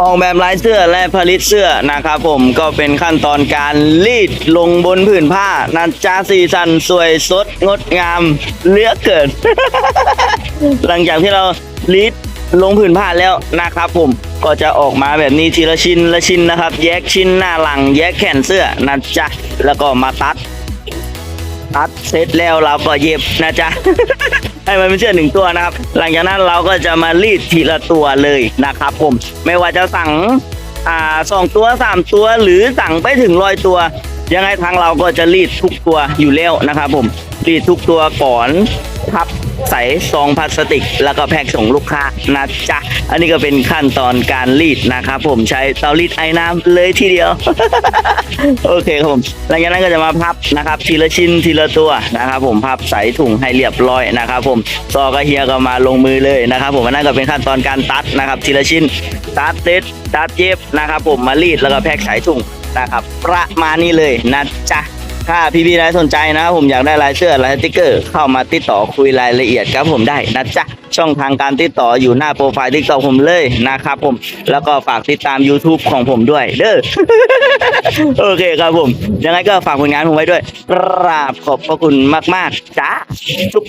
ออกแบบลายเสื้อและผลิตเสื้อนะครับผมก็เป็นขั้นตอนการรีดลงบนผืนผ้านันจาสีสันสวยสดงดงามเลือกเกิน หลังจากที่เรารีดลงผืนผ้าแล้วนะครับผมก็จะออกมาแบบนี้ทีละชิ้นละชิ้นนะครับ แยกชิ้นหน้าหลัง แยกแขนเสื้อนะจ๊ะแล้วก็มาตัด ตัดเสร็จแล้วเราก็เย็บนะจ๊ะ ให้มันเป็นเชือกหนึ่งตัวนะครับ หลังจากนั้นเราก็จะมารีดทีละตัวเลยนะครับผม ไม่ว่าจะสั่งอ่าสองตัวสามตัวหรือสั่งไปถึงร้อยตัว ยังไงทางเราก็จะรีดทุกตัวอยู่แล้วนะครับผมรีดทุกตัวก่อนพับใส่ซองพลาสติก แล้วก็แพ็คส่งลูกค้านะจ๊ะ อันนี้ก็เป็นขั้นตอนการรีดนะครับผมใช้เตารีดไอ้น้ำเลยทีเดียว โอเคครับผมหลังจากนั้นก็จะมาพับนะครับ ทีละชิ้นทีละตัวนะครับ ผมพับใส่ถุงให้เรียบร้อยนะครับ ผมซอกับเฮียก็มาลงมือเลยนะครับ ผมอันนั้นก็เป็นขั้นตอนการตัดนะครับ ทีละชิ้นตัดเซ็ตตัดเย็บนะครับ ผมมารีดแล้วก็แพ็คใส่ถุงนะครับ ประมาณนี้เลยนะจ๊ะ ถ้าพี่ๆนายสนใจนะครับผมอยากได้ลายเสื้อลายสติ๊กเกอร์เข้ามาติดต่อคุยรายละเอียดครับผมได้นะจ๊ะช่องทางการติดต่ออยู่หน้าโปรไฟล์ทิกตอกผมเลยนะครับผมแล้วก็ฝากติดตาม YouTube ของผมด้วย เด้อโอเคครับผมยังไงก็ฝากผลงานผมไว้ด้วยกราบขอบพระคุณมาก ๆจ้าจุ๊บ